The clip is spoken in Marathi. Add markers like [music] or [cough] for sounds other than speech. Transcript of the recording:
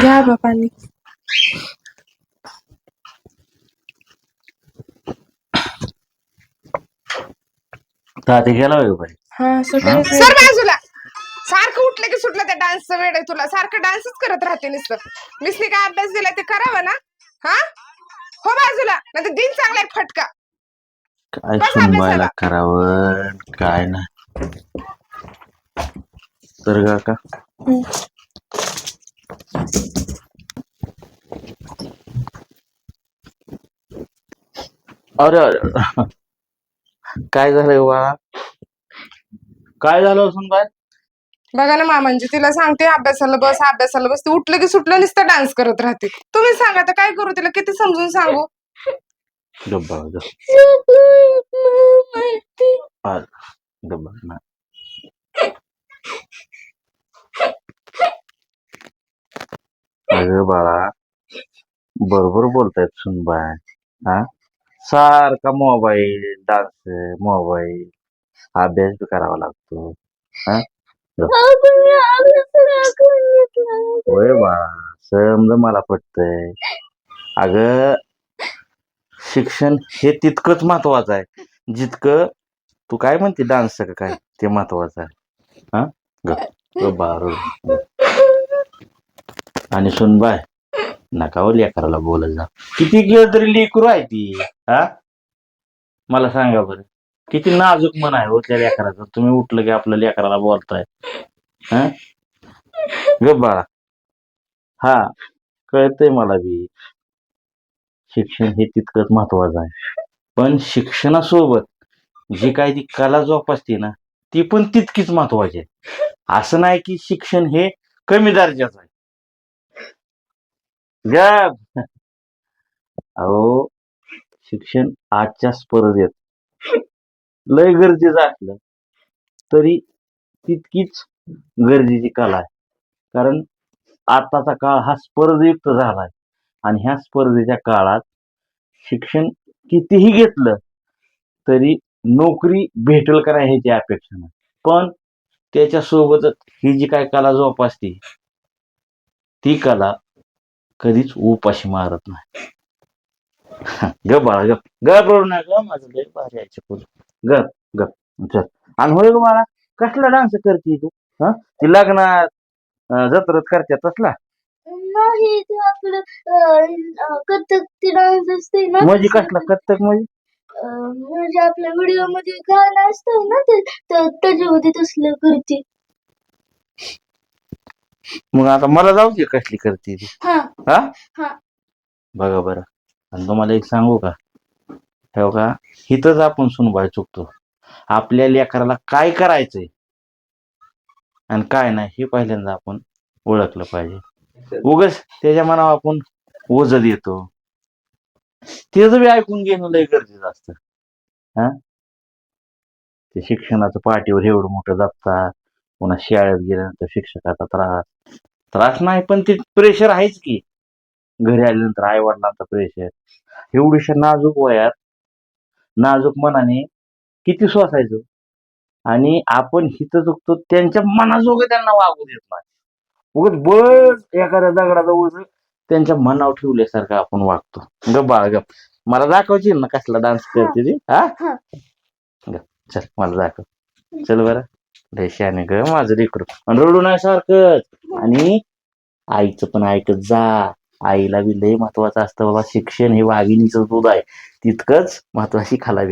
घ्या बा पाणी. ताते गेला होय बाई. हा सगळे सर बाजूला. सारखं उठलं की सुटलं त्या डान्सचं वेळ आहे तुला. सारखं डान्सच करत राहते नुसतं. मिसने काय अभ्यास दिला ते करावं ना? हा? हो बाजूला. नाही दिन चांगला एक फटका. काय बस सुनवायला. करावं? काय ना. तर का? अरे अरे. काय झालंय वा काय झालं सुनबाई बघा ना मामांजी तिला सांगते अभ्यासाला बस अभ्यासाला बस. ते उठलं की सुटलं नुसतं डान्स करत राहते. तुम्ही सांगा आता काय करू तिला? किती समजून सांगू? डब्बा डब्बा डब्बा ना अगं बाळा बरोबर बोलतायत सुनबाय हा? सारखा मोबाईल डान्स मोबाईल अभ्यास बी करावा लागतो हा होय बाळा समज मला पटतंय अगं शिक्षण हे तितकंच महत्वाचं आहे जितकं तू काय म्हणते डान्सचं का काय ते महत्वाचं आहे हा ग बाळ आणि सुनबाय नका हो लेकराला बोलत जा किती गेलं तरी लेकरू आहे ती हा? मला सांगा बरं. किती नाजूक मन आहे हो त्या लेकराचं. तुम्ही उठलं की आपल्या लेकराला बोलताय. हा? ग बाळा. हा कळतंय मला बी. शिक्षण हे तितकंच महत्वाचं आहे. पण शिक्षणासोबत जी काय ती कला जोपासते ना ती पण तितकीच महत्वाची आहे. असं नाही की शिक्षण हे कमी दर्जाचं आहे. गप. अहो शिक्षण आजच्या स्पर्धेत लय गरजेचं असलं तरी तितकीच गरजेची कला आहे. कारण आताचा काळ हा स्पर्धयुक्त झालाय आणि ह्या स्पर्धेच्या काळात शिक्षण कितीही घेतलं तरी नोकरी भेटेल का नाही ह्याची अपेक्षा नाही. पण त्याच्यासोबतच ही जी काय कला जोपासते ती कला कधीच उपाशी मारत नाही. [laughs] ग बाळा ग ग करू नका माझं लय भारी आहे चिकूल ग ग चल. आणि होय ग बाळा कसला डान्स करते तू? हा? ती लग्नात जत्रेत करते तसला? नाही ते आपलं अं, कथक ते डान्स असते ना. म्हणजे कसला? कथ्थक म्हणजे? अं, म्हणजे आपल्या व्हिडिओमध्ये गाणं असतं ना ते त्याच्यामध्ये तसलं करते. मग आता मला जाऊ दे कसली करते ती. हा. हा? हा. बघा बरं. आणि तुम्हाला एक सांगू का? ठेव का? हिथंच आपण सुनबाय चुकतो. आपल्या लेकराला काय करायचंय? आणि काय नाही हे पहिल्यांदा आपण ओळखलं पाहिजे. उगच त्याच्या मनावर आपण ओझ देतो. त्याचं बी ऐकून घेणं लय गरजेचं असतं. हा? ते शिक्षणाचं पाठीवर एवढं मोठं जपतात पुन्हा शाळेत गेल्यानंतर शिक्षकाचा त्रास. त्रास नाही पण ते प्रेशर आहेच की. घरी आल्यानंतर आई वडिलांचा प्रेशर एवढीशा नाजूक वयात नाजूक मनाने किती सोसायचं आणि आपण हिथं चुकतो त्यांच्या मनाजोगे त्यांना वागू देत नाही. उगत बस एखाद्या दगडाचा उज त्यांच्या मनावर ठेवल्यासारखं आपण वागतो. ग बाळ ग मला दाखवची ना कसला डान्स करते ती? हा? हा. ग, चल मला दाखव. चल बरं. रेशाने ग माझं रेकडू आणि रडू नाही सारखं. आणि आईचं पण ऐकत जा. आईला बी लय महत्वाचं असतं बाबा. शिक्षण हे वाघिणीचं दूध आहे. तितकंच महत्वाची खाला